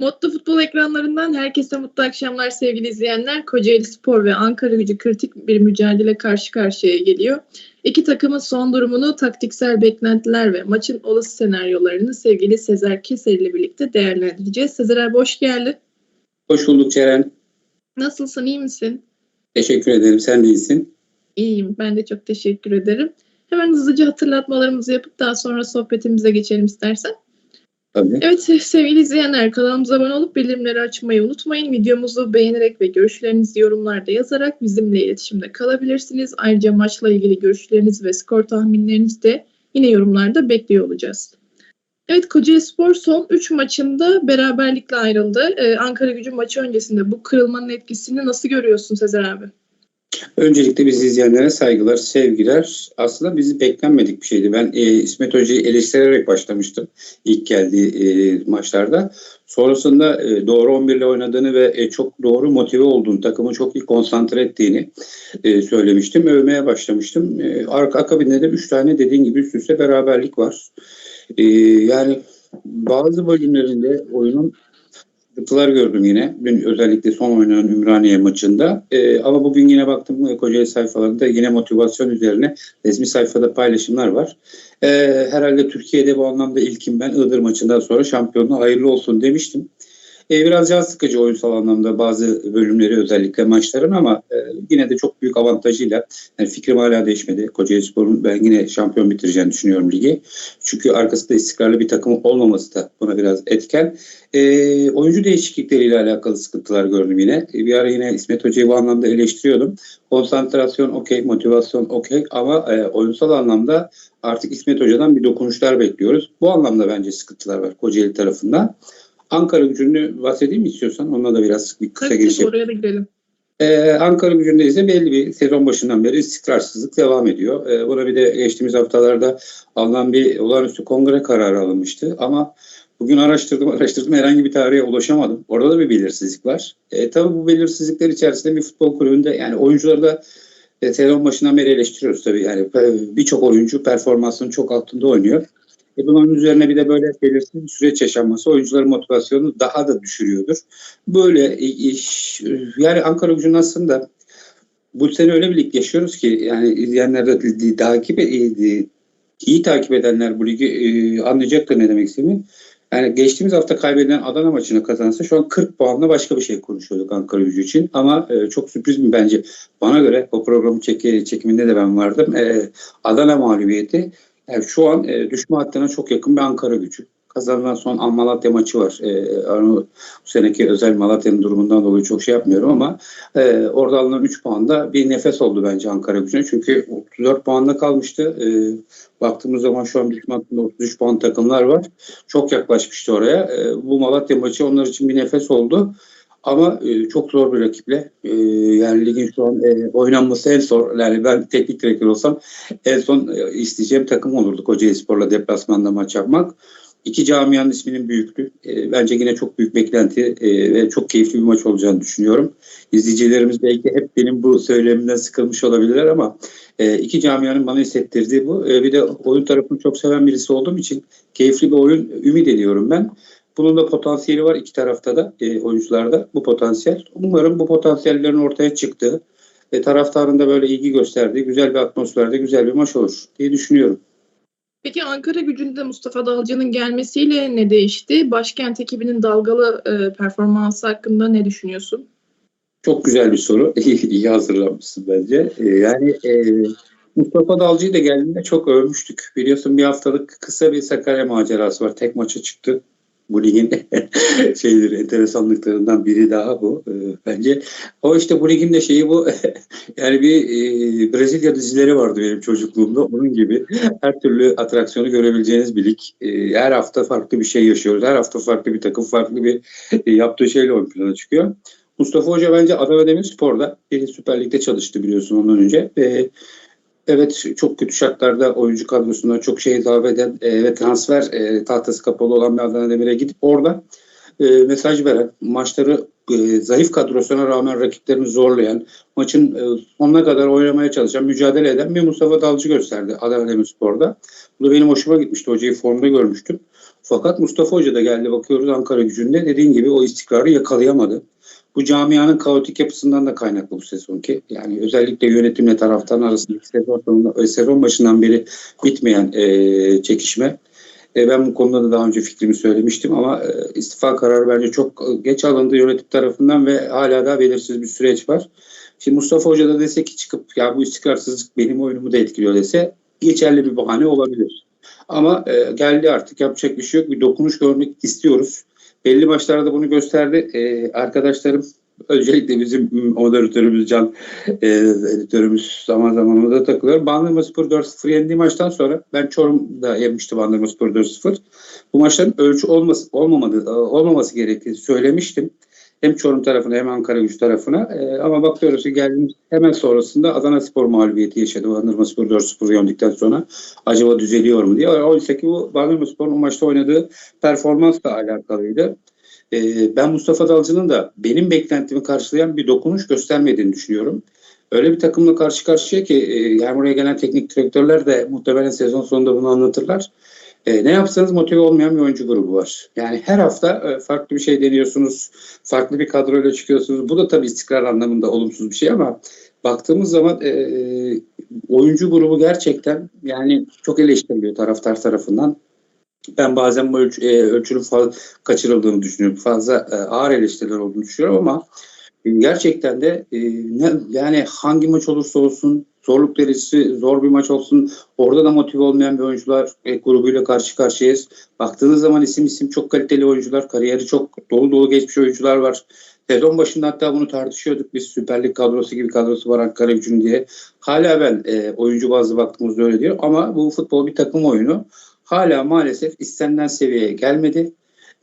Mutlu Futbol ekranlarından herkese mutlu akşamlar sevgili izleyenler. Kocaeli Spor ve Ankara Gücü kritik bir mücadele karşı karşıya geliyor. İki takımın son durumunu, taktiksel beklentiler ve maçın olası senaryolarını sevgili Sezer Keser ile birlikte değerlendireceğiz. Sezer abi hoş geldin. Hoş bulduk Ceren. Nasılsın, iyi misin? Teşekkür ederim. Sen de iyisin. İyiyim, ben de çok teşekkür ederim. Hemen hızlıca hatırlatmalarımızı yapıp daha sonra sohbetimize geçelim istersen. Tabii. Evet sevgili izleyenler kanalımıza abone olup bildirimleri açmayı unutmayın. Videomuzu beğenerek ve görüşlerinizi yorumlarda yazarak bizimle iletişimde kalabilirsiniz. Ayrıca maçla ilgili görüşleriniz ve skor tahminlerinizi de yine yorumlarda bekliyor olacağız. Evet Kocaeli Spor son 3 maçında beraberlikle ayrıldı. Ee, Ankara gücü maçı öncesinde bu kırılmanın etkisini nasıl görüyorsun Sezer abi? Öncelikle bizi izleyenlere saygılar, sevgiler. Aslında bizi beklenmedik bir şeydi. Ben e, İsmet Hoca'yı eleştirerek başlamıştım ilk geldiği e, maçlarda. Sonrasında e, doğru 11 ile oynadığını ve e, çok doğru motive olduğunu, takımı çok iyi konsantre ettiğini e, söylemiştim. Övmeye başlamıştım. E, akabinde de 3 tane dediğin gibi üst üste beraberlik var. E, yani bazı bölümlerinde oyunun sıkıntılar gördüm yine. Dün özellikle son oynanan Ümraniye maçında. Ee, ama bugün yine baktım e, Kocaeli sayfalarında yine motivasyon üzerine resmi sayfada paylaşımlar var. Ee, herhalde Türkiye'de bu anlamda ilkim ben Iğdır maçından sonra şampiyonluğa hayırlı olsun demiştim. Ee, biraz can sıkıcı oyunsal anlamda bazı bölümleri özellikle maçların ama e, yine de çok büyük avantajıyla yani fikrim hala değişmedi. Kocaeli Spor'un ben yine şampiyon bitireceğini düşünüyorum ligi. Çünkü arkasında istikrarlı bir takım olmaması da buna biraz etken. E, oyuncu değişiklikleriyle alakalı sıkıntılar gördüm yine. E, bir ara yine İsmet Hoca'yı bu anlamda eleştiriyordum. Konsantrasyon okey, motivasyon okey ama e, oyunsal anlamda artık İsmet Hoca'dan bir dokunuşlar bekliyoruz. Bu anlamda bence sıkıntılar var Kocaeli tarafından. Ankara gücünü bahsedeyim mi istiyorsan? Onunla da biraz bir kısa Tabii giriş ki oraya da gidelim. ee, Ankara gücünde ise belli bir sezon başından beri istikrarsızlık devam ediyor. Ee, buna bir de geçtiğimiz haftalarda alınan bir olağanüstü kongre kararı alınmıştı. Ama bugün araştırdım araştırdım herhangi bir tarihe ulaşamadım. Orada da bir belirsizlik var. E, tabii bu belirsizlikler içerisinde bir futbol kulübünde yani oyuncuları da e, sezon başından beri eleştiriyoruz tabii. Yani e, birçok oyuncu performansının çok altında oynuyor. E bunun üzerine bir de böyle belirsiz bir süreç yaşanması oyuncuların motivasyonunu daha da düşürüyordur. Böyle iş, yani Ankara gücünün aslında bu sene öyle bir lig yaşıyoruz ki yani izleyenler de takip iyi, iyi takip edenler bu ligi e, anlayacaktır ne demek istediğimi. Yani geçtiğimiz hafta kaybedilen Adana maçını kazansa şu an 40 puanla başka bir şey konuşuyorduk Ankara gücü için. Ama e, çok sürpriz mi bence? Bana göre o programın çek çekiminde de ben vardım. E, Adana mağlubiyeti yani şu an e, düşme hattına çok yakın bir Ankara gücü. Kazanılan son Malatya maçı var. E, bu seneki özel Malatya'nın durumundan dolayı çok şey yapmıyorum ama e, orada alınan 3 puanda bir nefes oldu bence Ankara gücüne. Çünkü 34 puanda kalmıştı. E, baktığımız zaman şu an düşme hattında 33 puan takımlar var. Çok yaklaşmıştı oraya. E, bu Malatya maçı onlar için bir nefes oldu. Ama e, çok zor bir rakiple. E, yani ligin şu an e, oynanması en zor. Yani ben teknik direktör olsam en son isteyeceğim takım olurdu Kocaeli Spor'la deplasmanda maç yapmak. İki camianın isminin büyüklüğü. Bence yine çok büyük beklenti ve çok keyifli bir maç olacağını düşünüyorum. İzleyicilerimiz belki hep benim bu söylemimden sıkılmış olabilirler ama iki camianın bana hissettirdiği bu. Bir de oyun tarafını çok seven birisi olduğum için keyifli bir oyun ümit ediyorum ben. Bunun da potansiyeli var iki tarafta da e, oyuncularda bu potansiyel. Umarım bu potansiyellerin ortaya çıktığı ve taraftarın da böyle ilgi gösterdiği güzel bir atmosferde güzel bir maç olur diye düşünüyorum. Peki Ankara gücünde Mustafa Dalcı'nın gelmesiyle ne değişti? Başkent ekibinin dalgalı e, performansı hakkında ne düşünüyorsun? Çok güzel bir soru. İyi hazırlanmışsın bence. E, yani e, Mustafa Dalcı'yı da geldiğinde çok övmüştük. Biliyorsun bir haftalık kısa bir Sakarya macerası var. Tek maça çıktı bu ligin şeydir enteresanlıklarından biri daha bu e, bence. O işte bu ligin de şeyi bu yani bir e, Brezilya dizileri vardı benim çocukluğumda onun gibi her türlü atraksiyonu görebileceğiniz bir lig. E, her hafta farklı bir şey yaşıyoruz. Her hafta farklı bir takım farklı bir e, yaptığı şeyle ön plana çıkıyor. Mustafa Hoca bence Adana Demirspor'da bir Süper Lig'de çalıştı biliyorsun ondan önce. E, Evet çok kötü şartlarda oyuncu kadrosunda çok şey ilave eden e, ve transfer e, tahtası kapalı olan bir Adana Demir'e gidip orada e, mesaj veren, maçları e, zayıf kadrosuna rağmen rakiplerini zorlayan, maçın e, sonuna kadar oynamaya çalışan, mücadele eden bir Mustafa Dalcı gösterdi Adana Demirspor'da. Bu da benim hoşuma gitmişti. Hocayı formda görmüştüm. Fakat Mustafa Hoca da geldi bakıyoruz Ankara gücünde dediğin gibi o istikrarı yakalayamadı. Bu camianın kaotik yapısından da kaynaklı bu sezonki. Yani özellikle yönetimle taraftarın arasındaki sezon, sonunda- e, sezon başından beri bitmeyen e, çekişme. E, ben bu konuda da daha önce fikrimi söylemiştim ama e, istifa kararı bence çok e, geç alındı yönetim tarafından ve hala da belirsiz bir süreç var. Şimdi Mustafa Hoca da dese ki çıkıp ya bu istikrarsızlık benim oyunumu da etkiliyor dese geçerli bir bahane olabilir. Ama e, geldi artık yapacak bir şey yok. Bir dokunuş görmek istiyoruz. Belli maçlarda bunu gösterdi. E, arkadaşlarım özellikle bizim moderatörümüz Can e, editörümüz zaman zaman ona da takılıyor. Bandırma Spor 4-0 yendiği maçtan sonra ben Çorum'da yemişti Bandırma Spor 4-0. Bu maçların ölçü olması, olmamadı, olmaması gerektiğini söylemiştim. Hem Çorum tarafına hem Ankara güç tarafına. E, ama bakıyoruz ki geldiğimiz hemen sonrasında Adana Spor mağlubiyeti yaşadı. Bandırma Spor 4-0 yendikten sonra acaba düzeliyor mu diye. Oysa ki bu Bandırma Spor'un o maçta oynadığı performansla alakalıydı. E, ben Mustafa Dalcı'nın da benim beklentimi karşılayan bir dokunuş göstermediğini düşünüyorum. Öyle bir takımla karşı karşıya ki e, yani buraya gelen teknik direktörler de muhtemelen sezon sonunda bunu anlatırlar. E, ne yapsanız motive olmayan bir oyuncu grubu var. Yani her hafta e, farklı bir şey deniyorsunuz. Farklı bir kadroyla çıkıyorsunuz. Bu da tabii istikrar anlamında olumsuz bir şey ama baktığımız zaman e, oyuncu grubu gerçekten yani çok eleştiriliyor taraftar tarafından. Ben bazen bu ölç, e, ölçünün fazla kaçırıldığını düşünüyorum. Fazla e, ağır eleştiriler olduğunu düşünüyorum ama e, gerçekten de e, ne, yani hangi maç olursa olsun zorluk derecesi zor bir maç olsun orada da motive olmayan bir oyuncular e, grubuyla karşı karşıyayız. Baktığınız zaman isim isim çok kaliteli oyuncular, kariyeri çok dolu dolu geçmiş oyuncular var. Sezon başında hatta bunu tartışıyorduk. Biz Süper Lig kadrosu gibi kadrosu var Ankara gücün diye. Hala ben e, oyuncu bazlı baktığımızda öyle diyor. Ama bu futbol bir takım oyunu. Hala maalesef istenilen seviyeye gelmedi.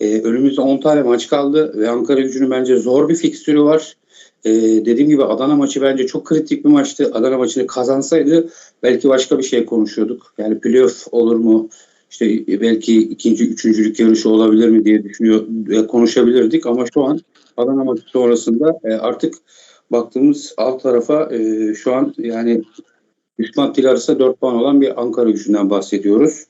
Ee, önümüzde 10 tane maç kaldı ve Ankara gücünün bence zor bir fikstürü var. Ee, dediğim gibi Adana maçı bence çok kritik bir maçtı. Adana maçını kazansaydı belki başka bir şey konuşuyorduk. Yani playoff olur mu? İşte belki ikinci, üçüncülük yarışı olabilir mi diye düşünüyor, e, konuşabilirdik. Ama şu an Adana maçı sonrasında e, artık baktığımız alt tarafa e, şu an yani düşman dil arasında 4 puan olan bir Ankara gücünden bahsediyoruz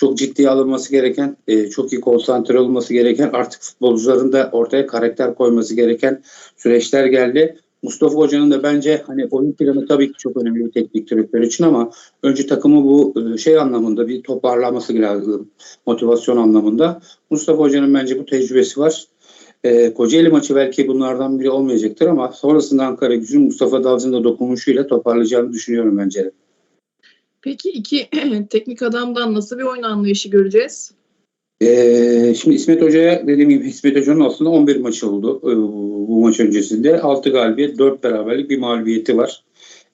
çok ciddiye alınması gereken, e, çok iyi konsantre olması gereken, artık futbolcuların da ortaya karakter koyması gereken süreçler geldi. Mustafa Hoca'nın da bence hani oyun planı tabii ki çok önemli bir teknik direktör için ama önce takımı bu e, şey anlamında bir toparlaması lazım. Motivasyon anlamında. Mustafa Hoca'nın bence bu tecrübesi var. E, Kocaeli maçı belki bunlardan biri olmayacaktır ama sonrasında Ankara gücünün Mustafa Dalcı'nın da dokunuşuyla toparlayacağını düşünüyorum bence. Peki iki teknik adamdan nasıl bir oyun anlayışı göreceğiz? Ee, şimdi İsmet Hoca'ya dediğim gibi İsmet Hoca'nın aslında 11 maçı oldu ee, bu maç öncesinde. 6 galibiyet, 4 beraberlik bir mağlubiyeti var.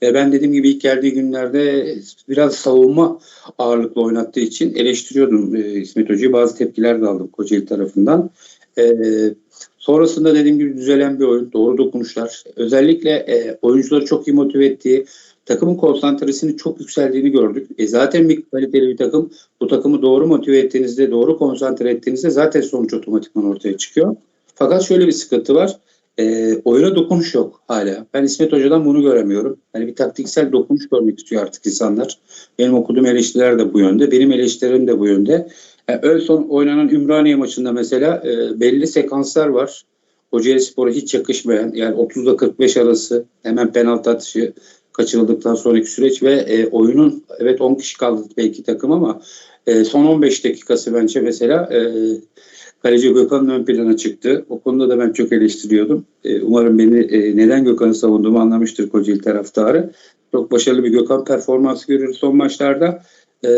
Ee, ben dediğim gibi ilk geldiği günlerde biraz savunma ağırlıklı oynattığı için eleştiriyordum e, İsmet Hoca'yı. Bazı tepkiler de aldım Kocaeli tarafından. Ee, sonrasında dediğim gibi düzelen bir oyun, doğru dokunuşlar. Özellikle e, oyuncuları çok iyi motive ettiği, takımın konsantresinin çok yükseldiğini gördük. E zaten bir kaliteli bir takım. Bu takımı doğru motive ettiğinizde, doğru konsantre ettiğinizde zaten sonuç otomatikman ortaya çıkıyor. Fakat şöyle bir sıkıntı var. E, oyuna dokunuş yok hala. Ben İsmet Hoca'dan bunu göremiyorum. Yani bir taktiksel dokunuş görmek istiyor artık insanlar. Benim okuduğum eleştiriler de bu yönde. Benim eleştirilerim de bu yönde. Yani ön son oynanan Ümraniye maçında mesela e, belli sekanslar var. Kocaeli Spor'a hiç yakışmayan yani 30'da 45 arası hemen penaltı atışı kaçırıldıktan sonraki süreç ve e, oyunun evet 10 kişi kaldı belki takım ama e, son 15 dakikası bence mesela e, kaleci Gökhan'ın ön plana çıktı. O konuda da ben çok eleştiriyordum. E, umarım beni e, neden Gökhan'ı savunduğumu anlamıştır Kocaeli taraftarı. Çok başarılı bir Gökhan performansı görüyoruz son maçlarda. E,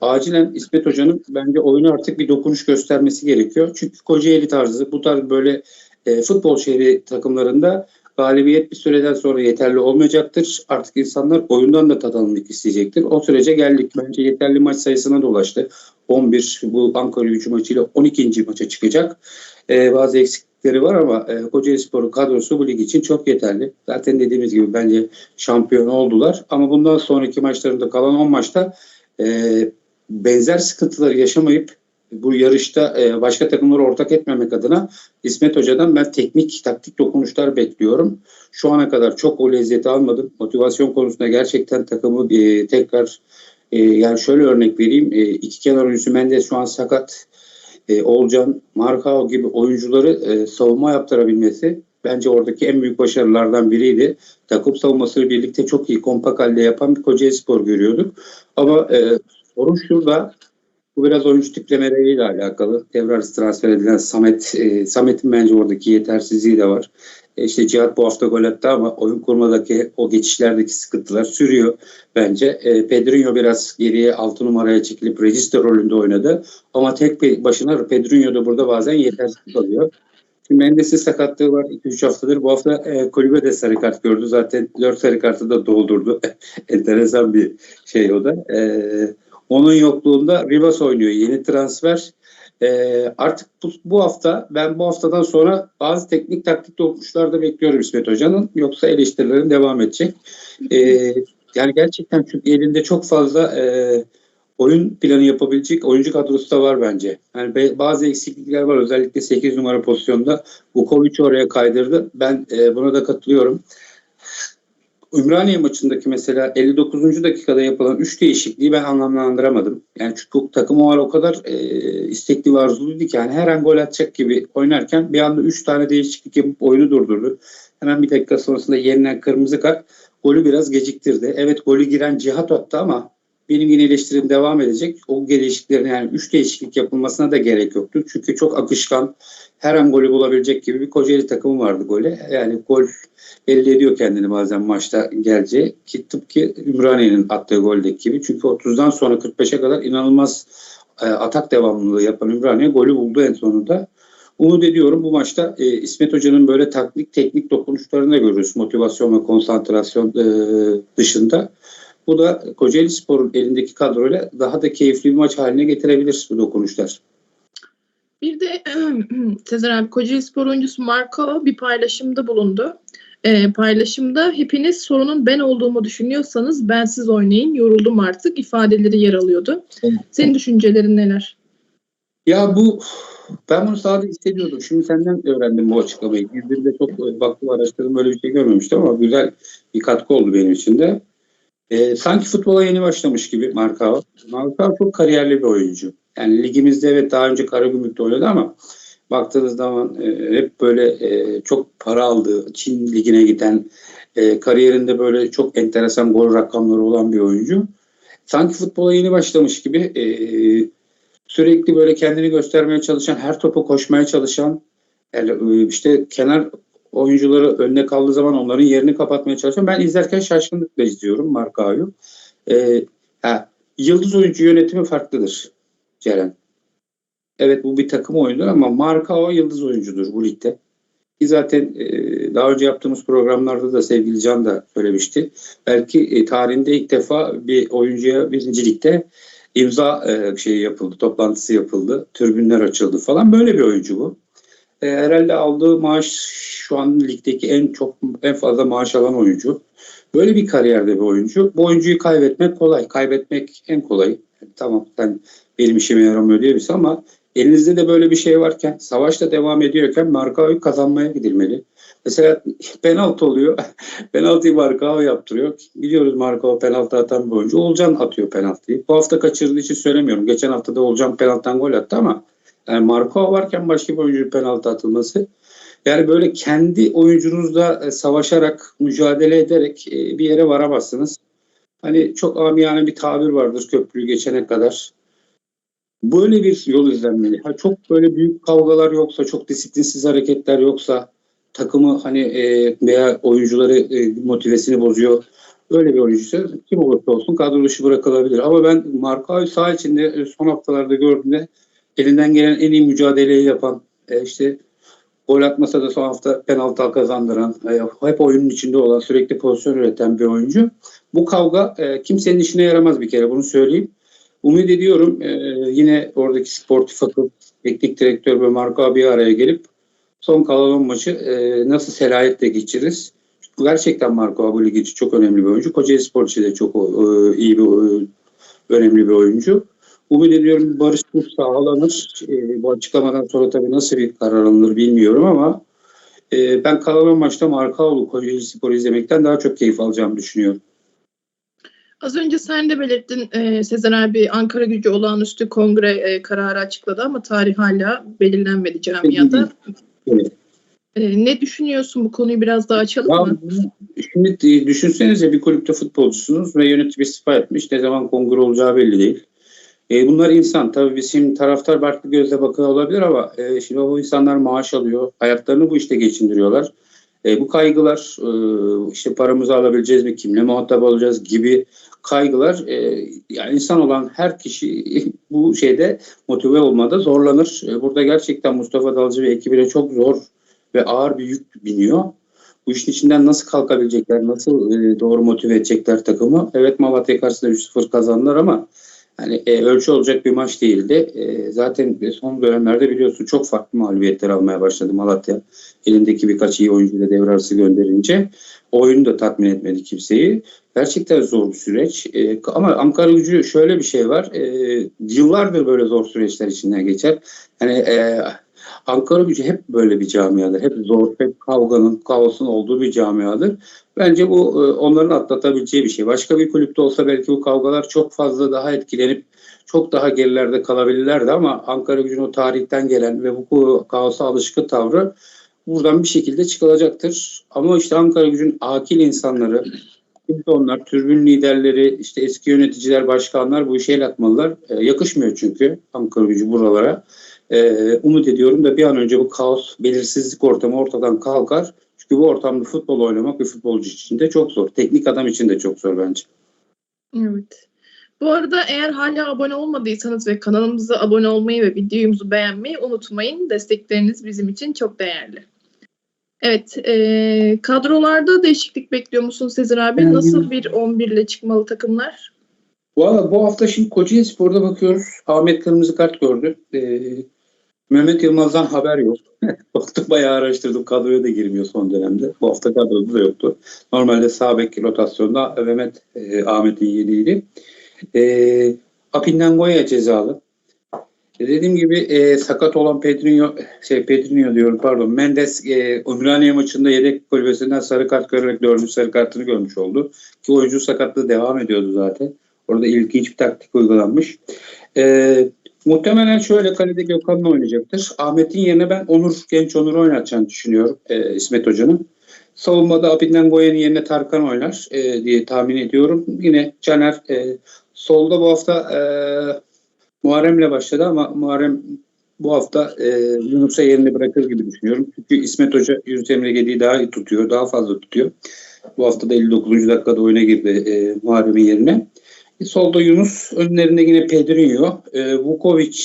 acilen İsmet Hoca'nın bence oyunu artık bir dokunuş göstermesi gerekiyor. Çünkü Kocaeli tarzı bu tarz böyle e, futbol şehri takımlarında galibiyet bir süreden sonra yeterli olmayacaktır. Artık insanlar oyundan da tad isteyecektir. O sürece geldik. Bence yeterli maç sayısına da ulaştı. 11 bu Ankara gücü maçıyla 12. maça çıkacak. Ee, bazı eksiklikleri var ama e, Kocaeli Spor'un kadrosu bu lig için çok yeterli. Zaten dediğimiz gibi bence şampiyon oldular. Ama bundan sonraki maçlarında kalan 10 maçta e, benzer sıkıntıları yaşamayıp bu yarışta e, başka takımları ortak etmemek adına İsmet Hoca'dan ben teknik, taktik dokunuşlar bekliyorum. Şu ana kadar çok o lezzeti almadım. Motivasyon konusunda gerçekten takımı e, tekrar e, yani şöyle örnek vereyim. İki kenar oyuncusu Mendes şu an sakat. Olcan, Markao gibi oyuncuları e, savunma yaptırabilmesi bence oradaki en büyük başarılardan biriydi. Takım savunmasını birlikte çok iyi kompak halde yapan bir Kocaeli Spor görüyorduk. Ama e, sorun şurada bu biraz oyuncu tiplemeleriyle alakalı. Devre transfer edilen Samet, e, Samet'in bence oradaki yetersizliği de var. E, işte Cihat bu hafta gol attı ama oyun kurmadaki o geçişlerdeki sıkıntılar sürüyor bence. E, Pedrinho biraz geriye 6 numaraya çekilip register rolünde oynadı. Ama tek başına Pedrinho da burada bazen yetersiz kalıyor. Şimdi Mendes'in sakatlığı var 2-3 haftadır. Bu hafta e, kulübe de sarı kart gördü. Zaten 4 sarı kartı da doldurdu. Enteresan bir şey o da. E, onun yokluğunda Rivas oynuyor. Yeni transfer. E, artık bu, bu hafta ben bu haftadan sonra bazı teknik taktik dokunuşlar da bekliyorum İsmet Hoca'nın. Yoksa eleştirilerin devam edecek. E, yani gerçekten çünkü elinde çok fazla e, oyun planı yapabilecek oyuncu kadrosu da var bence. Yani bazı eksiklikler var. Özellikle 8 numara pozisyonda Vukovic'i oraya kaydırdı. Ben e, buna da katılıyorum. Ümraniye maçındaki mesela 59. dakikada yapılan 3 değişikliği ben anlamlandıramadım. Yani çünkü takım o ara o kadar e, istekli ve arzuluydu ki yani her an gol atacak gibi oynarken bir anda 3 tane değişiklik yapıp oyunu durdurdu. Hemen bir dakika sonrasında yeniden kırmızı kart golü biraz geciktirdi. Evet golü giren Cihat attı ama benim yine eleştirim devam edecek. O değişikliklerin yani 3 değişiklik yapılmasına da gerek yoktu. Çünkü çok akışkan her an golü bulabilecek gibi bir Kocaeli takımı vardı gole. Yani gol belli ediyor kendini bazen maçta geleceği ki tıpkı Ümraniye'nin attığı goldeki gibi. Çünkü 30'dan sonra 45'e kadar inanılmaz e, atak devamlılığı yapan Ümraniye golü buldu en sonunda. Umut ediyorum bu maçta e, İsmet Hoca'nın böyle taktik teknik dokunuşlarını da görürüz. Motivasyon ve konsantrasyon e, dışında. Bu da Kocaeli Spor'un elindeki kadroyla daha da keyifli bir maç haline getirebilir bu dokunuşlar. Bir de Sezer abi Kocaeli Spor oyuncusu Marco bir paylaşımda bulundu. Ee, paylaşımda hepiniz sorunun ben olduğumu düşünüyorsanız bensiz oynayın yoruldum artık ifadeleri yer alıyordu. Senin düşüncelerin neler? Ya bu ben bunu sahada hissediyordum. Şimdi senden öğrendim bu açıklamayı. Girdiğimde çok e, baktım araştırdım böyle bir şey görmemiştim ama güzel bir katkı oldu benim için de. E, sanki futbola yeni başlamış gibi Markao. Markao çok kariyerli bir oyuncu. Yani ligimizde evet daha önce Karagümrük'te oynadı ama baktığınız zaman e, hep böyle e, çok para aldığı Çin ligine giden e, kariyerinde böyle çok enteresan gol rakamları olan bir oyuncu. Sanki futbola yeni başlamış gibi e, sürekli böyle kendini göstermeye çalışan, her topu koşmaya çalışan, yani e, işte kenar oyuncuları önüne kaldığı zaman onların yerini kapatmaya çalışan. Ben izlerken şaşkınlıkla izliyorum Markao'yu. E, ha, yıldız oyuncu yönetimi farklıdır Ceren. Evet bu bir takım oyunu ama Markao yıldız oyuncudur bu ligde. Ki zaten e, daha önce yaptığımız programlarda da sevgili Can da söylemişti. Belki e, tarihinde ilk defa bir oyuncuya birincilikte imza e, şeyi yapıldı, toplantısı yapıldı, tribünler açıldı falan. Böyle bir oyuncu bu. E, herhalde aldığı maaş şu an ligdeki en çok en fazla maaş alan oyuncu. Böyle bir kariyerde bir oyuncu. Bu oyuncuyu kaybetmek kolay. Kaybetmek en kolay. Tamam sen benim işime yaramıyor diyebilirsin ama elinizde de böyle bir şey varken, savaş da devam ediyorken Markao'yu kazanmaya gidilmeli. Mesela penaltı oluyor. Penaltıyı Markao yaptırıyor. Biliyoruz Markao penaltı atan bir oyuncu. Olcan atıyor penaltıyı. Bu hafta kaçırdığı için söylemiyorum. Geçen hafta da Olcan penaltıdan gol attı ama yani Markao varken başka bir oyuncunun penaltı atılması yani böyle kendi oyuncunuzla e, savaşarak, mücadele ederek e, bir yere varamazsınız. Hani çok amiyane bir tabir vardır köprüyü geçene kadar. Böyle bir yol izlenmeli. Ha, çok böyle büyük kavgalar yoksa, çok disiplinsiz hareketler yoksa, takımı hani e, veya oyuncuları e, motivesini bozuyor. Öyle bir oyuncuysa kim olursa olsun kadro dışı bırakılabilir. Ama ben Markao'yu saha içinde e, son haftalarda gördüğümde elinden gelen en iyi mücadeleyi yapan, e, işte gol atmasa da son hafta penaltı kazandıran, e, hep oyunun içinde olan, sürekli pozisyon üreten bir oyuncu. Bu kavga e, kimsenin işine yaramaz bir kere bunu söyleyeyim. Umut ediyorum e, yine oradaki sportif akıl, teknik direktör ve Marco bir araya gelip son kalan 10 maçı e, nasıl selayetle geçiririz. Gerçekten Marco bu lig için çok önemli bir oyuncu. Kocaeli Spor için de çok e, iyi bir e, önemli bir oyuncu. Umut ediyorum barış sağlanır. E, bu açıklamadan sonra tabii nasıl bir karar alınır bilmiyorum ama e, ben kalan maçta Markaoğlu Kocaeli Spor'u izlemekten daha çok keyif alacağımı düşünüyorum. Az önce sen de belirttin e, Sezen abi Ankara Gücü olağanüstü kongre e, kararı açıkladı ama tarih hala belirlenmedi camiada. Evet. E, ne düşünüyorsun bu konuyu biraz daha açalım Ya, mı? şimdi düşünsenize bir kulüpte futbolcusunuz ve yönetim istifa etmiş. Ne zaman kongre olacağı belli değil. E, bunlar insan. Tabii biz şimdi taraftar farklı gözle bakıyor olabilir ama e, şimdi o insanlar maaş alıyor. Hayatlarını bu işte geçindiriyorlar. E, bu kaygılar e, işte paramızı alabileceğiz mi, kimle muhatap olacağız gibi kaygılar e, yani insan olan her kişi bu şeyde motive olmada zorlanır. E, burada gerçekten Mustafa Dalcı ve ekibine çok zor ve ağır bir yük biniyor. Bu işin içinden nasıl kalkabilecekler, nasıl e, doğru motive edecekler takımı? Evet Malatya karşısında 3-0 kazandılar ama hani e, ölçü olacak bir maç değildi. E, zaten son dönemlerde biliyorsun çok farklı mağlubiyetler almaya başladı Malatya. Elindeki birkaç iyi oyuncuyla devre arası gönderince oyunu da tatmin etmedi kimseyi. Gerçekten zor bir süreç. E, ama Ankara gücü şöyle bir şey var. E, yıllardır böyle zor süreçler içinden geçer. Hani e, Ankara gücü hep böyle bir camiadır. Hep zor, hep kavganın, kaosun olduğu bir camiadır. Bence bu e, onların atlatabileceği bir şey. Başka bir kulüpte olsa belki bu kavgalar çok fazla daha etkilenip çok daha gerilerde kalabilirlerdi ama Ankara gücünün o tarihten gelen ve bu kaosa alışkın tavrı buradan bir şekilde çıkılacaktır. Ama işte Ankara gücünün akil insanları, Şimdi onlar türbün liderleri, işte eski yöneticiler, başkanlar bu işe el atmalılar. E, yakışmıyor çünkü Ankara gücü buralara. E, umut ediyorum da bir an önce bu kaos, belirsizlik ortamı ortadan kalkar. Çünkü bu ortamda futbol oynamak bir futbolcu için de çok zor. Teknik adam için de çok zor bence. Evet. Bu arada eğer hala abone olmadıysanız ve kanalımıza abone olmayı ve videomuzu beğenmeyi unutmayın. Destekleriniz bizim için çok değerli. Evet, e, kadrolarda değişiklik bekliyor musun Sezer abi? Nasıl bir 11 ile çıkmalı takımlar? Valla bu hafta şimdi Kocaeli Spor'da bakıyoruz. Ahmet kırmızı kart gördü. Ee, Mehmet Yılmaz'dan haber yok. Baktım bayağı araştırdım. Kadroya da girmiyor son dönemde. Bu hafta kadroda da yoktu. Normalde sağ bek rotasyonda Mehmet e, Ahmet'in yediğiydi. E, Apindangoya cezalı. E, dediğim gibi e, sakat olan Pedrinho, şey Pedrinho diyorum pardon. Mendes e, Ümraniye maçında yedek kulübesinden sarı kart görerek dördüncü sarı kartını görmüş oldu. Ki oyuncu sakatlığı devam ediyordu zaten. Orada ilginç bir taktik uygulanmış. E, muhtemelen şöyle kalede Gökhan'la oynayacaktır. Ahmet'in yerine ben Onur, genç Onur'u oynatacağını düşünüyorum e, İsmet Hoca'nın. Savunmada Apinden Goyen'in yerine Tarkan oynar e, diye tahmin ediyorum. Yine Caner e, solda bu hafta e, Muharrem'le başladı ama Muharrem bu hafta e, Yunus'a yerini bırakır gibi düşünüyorum. Çünkü İsmet Hoca Yunus Emre Gedi'yi daha iyi tutuyor, daha fazla tutuyor. Bu hafta da 59. dakikada oyuna girdi e, Muharrem'in yerine. Solda Yunus, önlerinde yine Pedrinho, e, Vukovic,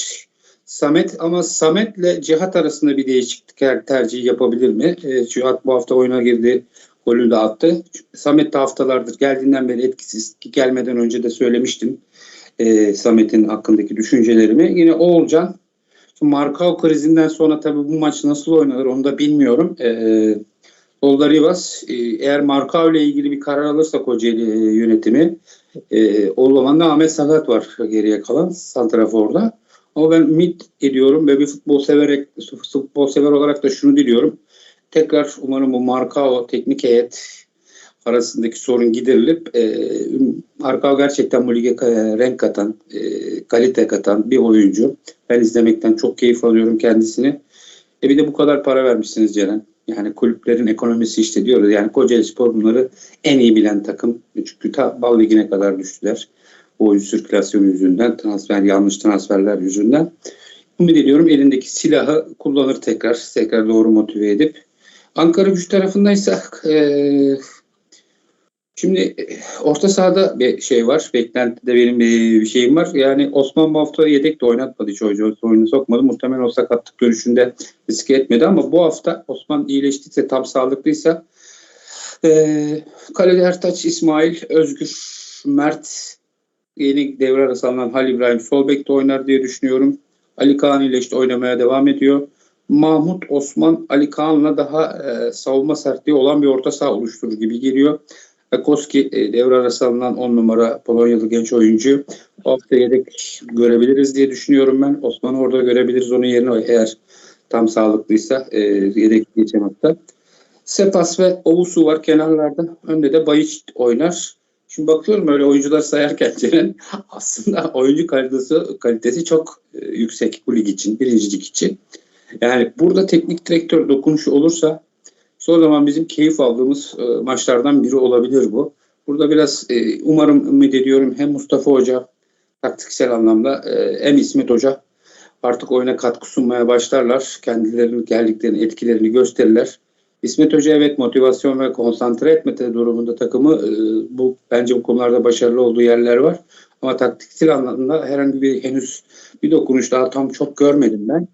Samet ama Samet'le Cihat arasında bir değişiklik ter- tercih yapabilir mi? E, Cihat bu hafta oyuna girdi, golü de attı. Samet de haftalardır geldiğinden beri etkisiz. Ki Gelmeden önce de söylemiştim e, Samet'in hakkındaki düşüncelerimi. Yine Oğulcan. Markao krizinden sonra tabii bu maç nasıl oynanır onu da bilmiyorum. E, Olda Rivas e, eğer Markao ile ilgili bir karar alırsa Kocaeli e, yönetimi e, o zaman da Ahmet Sakat var geriye kalan Santrafor'da. Ama ben ümit ediyorum ve bir futbol severek futbol sever olarak da şunu diliyorum. Tekrar umarım bu Markao teknik heyet arasındaki sorun giderilip e, Markao gerçekten bu lige e, renk katan, e, kalite katan bir oyuncu. Ben izlemekten çok keyif alıyorum kendisini. E bir de bu kadar para vermişsiniz Ceren. Yani kulüplerin ekonomisi işte diyoruz. Yani Kocaeli Spor bunları en iyi bilen takım. Çünkü ta Bal Ligi'ne kadar düştüler. O oyuncu sirkülasyonu yüzünden, transfer yanlış transferler yüzünden. Ümit ediyorum elindeki silahı kullanır tekrar. Tekrar doğru motive edip. Ankara güç tarafındaysak e, Şimdi e, orta sahada bir şey var. Beklentide benim bir şeyim var. Yani Osman bu hafta yedek de oynatmadı hiç. Oyunu sokmadı. Muhtemelen o sakatlık görüşünde riske etmedi ama bu hafta Osman iyileştiyse tam sağlıklıysa e, kalede Ertaç, İsmail, Özgür, Mert yeni devre arası alınan Halil İbrahim sol bekte oynar diye düşünüyorum. Ali Kaan ile oynamaya devam ediyor. Mahmut Osman Ali Kaan'la daha e, savunma sertliği olan bir orta saha oluşturur gibi geliyor. Koski e, devre arası alınan 10 numara Polonyalı genç oyuncu. Bu hafta yedek görebiliriz diye düşünüyorum ben. Osman'ı orada görebiliriz onun yerine eğer tam sağlıklıysa e, yedek geçen hafta. Sepas ve Ovusu var kenarlarda. Önde de Bayiç oynar. Şimdi bakıyorum öyle oyuncular sayarken Ceren aslında oyuncu kalitesi, kalitesi çok e, yüksek bu lig için, birincilik için. Yani burada teknik direktör dokunuşu olursa o zaman bizim keyif aldığımız e, maçlardan biri olabilir bu. Burada biraz e, umarım ümit ediyorum hem Mustafa Hoca taktiksel anlamda e, hem İsmet Hoca artık oyuna katkı sunmaya başlarlar. Kendilerinin geldiklerini, etkilerini gösterirler. İsmet Hoca evet motivasyon ve konsantre etme durumunda takımı e, bu bence bu konularda başarılı olduğu yerler var. Ama taktiksel anlamda herhangi bir henüz bir dokunuş daha tam çok görmedim ben.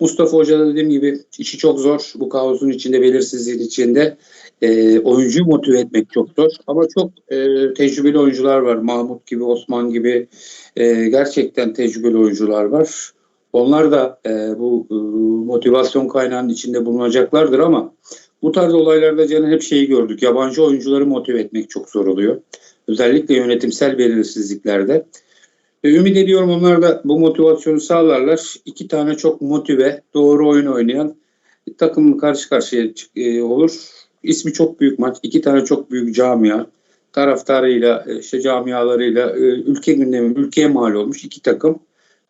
Mustafa Hoca da dediğim gibi işi çok zor. Bu kaosun içinde, belirsizliğin içinde e, oyuncuyu motive etmek çok zor. Ama çok e, tecrübeli oyuncular var. Mahmut gibi, Osman gibi e, gerçekten tecrübeli oyuncular var. Onlar da e, bu e, motivasyon kaynağının içinde bulunacaklardır ama bu tarz olaylarda canım hep şeyi gördük. Yabancı oyuncuları motive etmek çok zor oluyor. Özellikle yönetimsel belirsizliklerde. E, ümit ediyorum onlar da bu motivasyonu sağlarlar. İki tane çok motive, doğru oyun oynayan takım karşı karşıya e, olur. İsmi çok büyük maç. İki tane çok büyük camia. Taraftarıyla, e, işte camialarıyla ülke gündemi, ülkeye mal olmuş iki takım.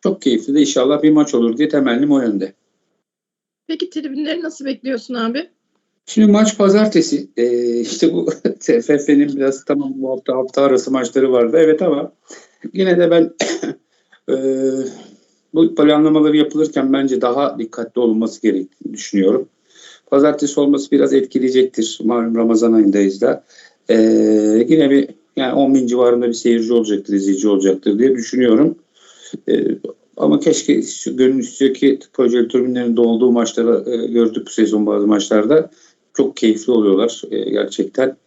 Çok keyifli de inşallah bir maç olur diye temennim o yönde. Peki tribünleri nasıl bekliyorsun abi? Şimdi maç pazartesi. Ee, işte bu TFF'nin biraz tamam bu hafta hafta arası maçları vardı. Evet ama yine de ben e, bu planlamaları yapılırken bence daha dikkatli olunması gerektiğini düşünüyorum. Pazartesi olması biraz etkileyecektir. Malum Ramazan ayındayız da. Ee, yine bir yani 10 bin civarında bir seyirci olacaktır, izleyici olacaktır diye düşünüyorum. Ee, ama keşke gönül istiyor ki Kocaeli tribünlerinde olduğu maçları e, gördük bu sezon bazı maçlarda. Çok keyifli oluyorlar e, gerçekten.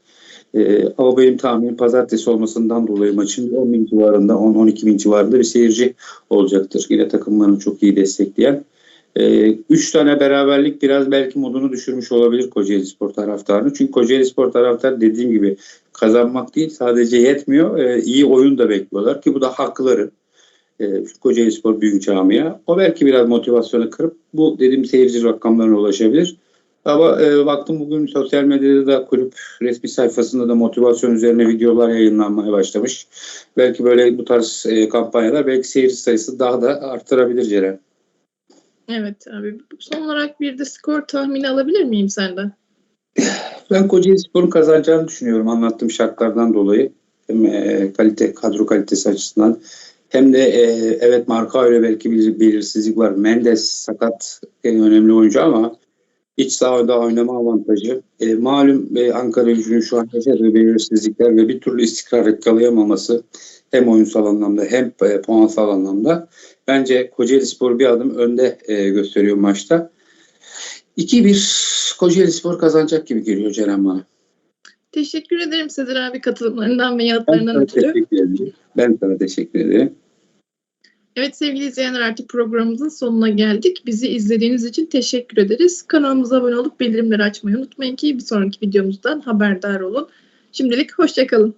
E, ama benim tahminim pazartesi olmasından dolayı maçın 10 bin civarında, 10-12 bin civarında bir seyirci olacaktır. Yine takımlarını çok iyi destekleyen. E, üç tane beraberlik biraz belki modunu düşürmüş olabilir Kocaeli Spor taraftarını. Çünkü Kocaeli Spor taraftarı dediğim gibi kazanmak değil sadece yetmiyor. E, iyi oyun da bekliyorlar ki bu da hakları. E, Kocaeli Spor büyük camia. O belki biraz motivasyonu kırıp bu dediğim seyirci rakamlarına ulaşabilir. Ama e, baktım bugün sosyal medyada da kulüp resmi sayfasında da motivasyon üzerine videolar yayınlanmaya başlamış. Belki böyle bu tarz e, kampanyalar belki seyirci sayısı daha da arttırabilir Ceren. Evet abi. Son olarak bir de skor tahmini alabilir miyim senden? Ben Kocaeli Spor'un kazanacağını düşünüyorum anlattığım şartlardan dolayı. Hem e, kalite, kadro kalitesi açısından hem de e, evet marka öyle belki bir belirsizlik var. Mendes sakat en önemli oyuncu ama iç sahada oynama avantajı. E, malum e, Ankara gücünün şu an yaşadığı belirsizlikler ve bir türlü istikrar yakalayamaması hem oyunsal anlamda hem e, puansal anlamda. Bence Kocaeli Spor bir adım önde e, gösteriyor maçta. 2-1 Kocaeli Spor kazanacak gibi geliyor Ceren bana. Teşekkür ederim Sezer abi katılımlarından ve Ben yanıtlarından sana ötürü. teşekkür ederim. Ben sana teşekkür ederim. Evet sevgili izleyenler artık programımızın sonuna geldik. Bizi izlediğiniz için teşekkür ederiz. Kanalımıza abone olup bildirimleri açmayı unutmayın ki bir sonraki videomuzdan haberdar olun. Şimdilik hoşçakalın.